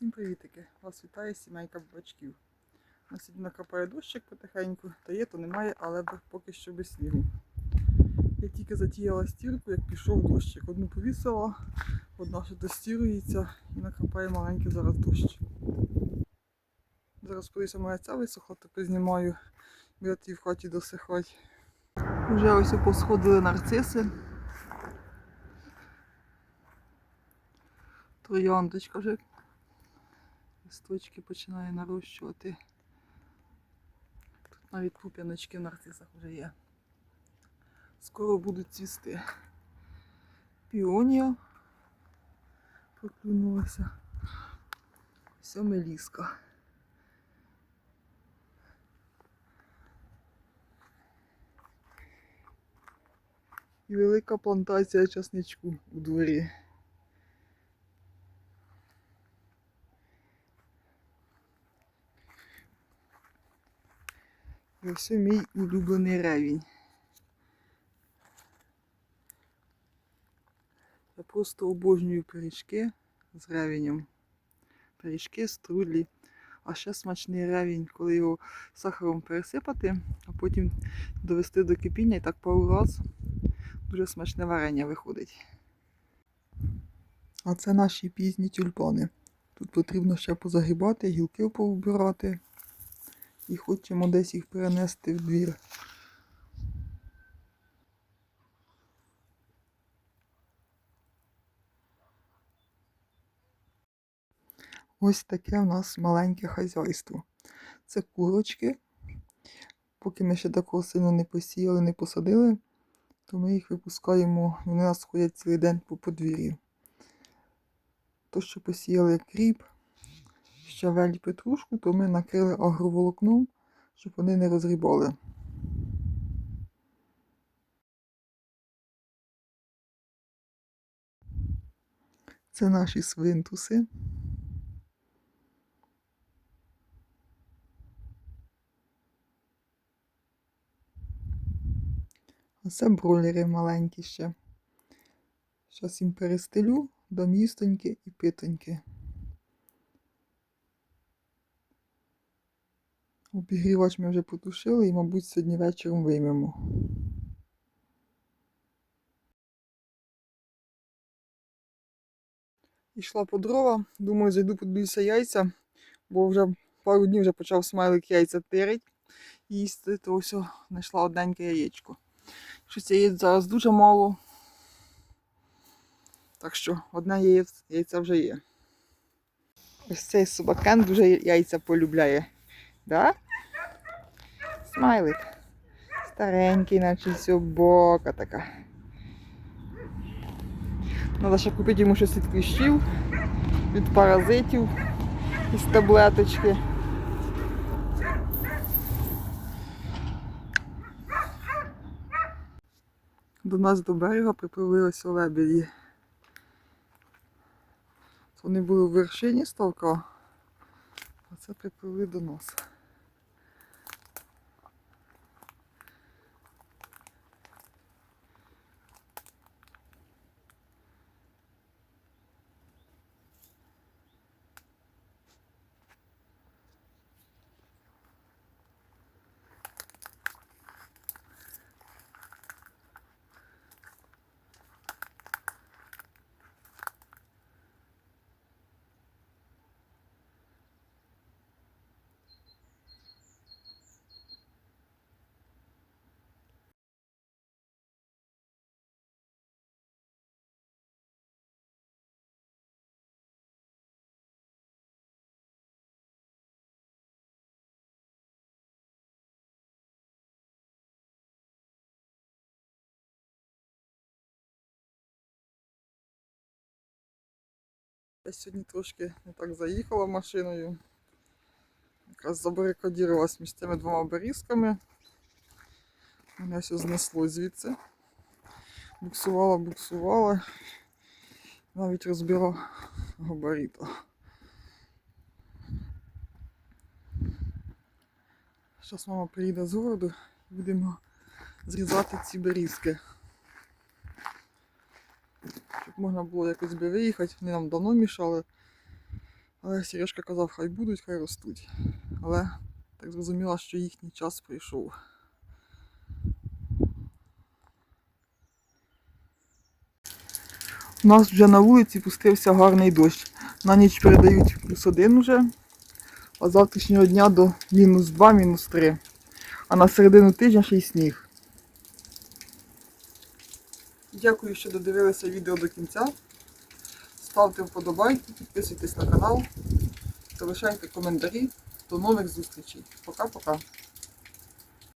Всім привітики! Вас вітає сімейка бачків. На сьогодні накапає дощик потихеньку, то є, то немає, але поки що без снігу. Я тільки затіяла стірку, як пішов дощик. Одну повісила, одна ще достірується і накапає маленький зараз дощ. Зараз подивися, моя ця висохла, то познімаю, буде ті в хаті досихати. Вже ось посходили нарциси. Трояндочка вже листочки починає нарощувати. Тут навіть пуп'яночки в нарцисах вже є. Скоро будуть цвісти. Піонія проклюнулася. Все меліска. І велика плантація часничку у дворі. Ось мій улюблений ревінь. Я просто обожнюю пиріжки з ревінем. Пиріжки, струдлі. А ще смачний ревінь, коли його сахаром пересипати, а потім довести до кипіння і так пару раз. Дуже смачне варення виходить. А це наші пізні тюльпани. Тут потрібно ще позагибати, гілки повбирати. І хочемо десь їх перенести в двір. Ось таке в нас маленьке хазяйство. Це курочки. Поки ми ще такого сильно не посіяли, не посадили, то ми їх випускаємо, вони у нас ходять цілий день по подвір'ю. То, що посіяли кріп, щавель петрушку, то ми накрили агроволокном, щоб вони не розрібали. Це наші свинтуси. А це бройлери маленькі ще. Зараз їм перестелю до містоньки і питоньки. Обігрівач ми вже потушили і, мабуть, сьогодні вечором виймемо. Ішла по дрова, думаю, зайду подивлюся яйця, бо вже пару днів вже почав смайлик яйця тирить їсти, то ось знайшла одненьке яєчко. Щось яєць зараз дуже мало. Так що одне яєць, яйця вже є. Ось цей собакен дуже яйця полюбляє. Да? Смайлик. Старенький, наче собака така. Треба ще купити йому щось від кліщів, від паразитів із таблеточки. До нас до берега припливли ось лебеді. Вони були в вершині ставка, а це припливли до нас. Я сьогодні трошки не так заїхала машиною. Якраз забарикадірувалась між цими двома берізками. Мене все знесло звідси. Буксувала, буксувала. Навіть розбила габарита. Зараз мама приїде з городу і будемо зрізати ці берізки. Щоб можна було якось би виїхати. Вони нам давно мішали. Але Сережка казав, хай будуть, хай ростуть. Але так зрозуміла, що їхній час прийшов. У нас вже на вулиці пустився гарний дощ. На ніч передають плюс один уже, а з завтрашнього дня до мінус 2, мінус 3. А на середину тижня ще й сніг. Дякую, що додивилися відео до кінця. Ставте вподобайки, підписуйтесь на канал, залишайте коментарі. До нових зустрічей. Пока-пока.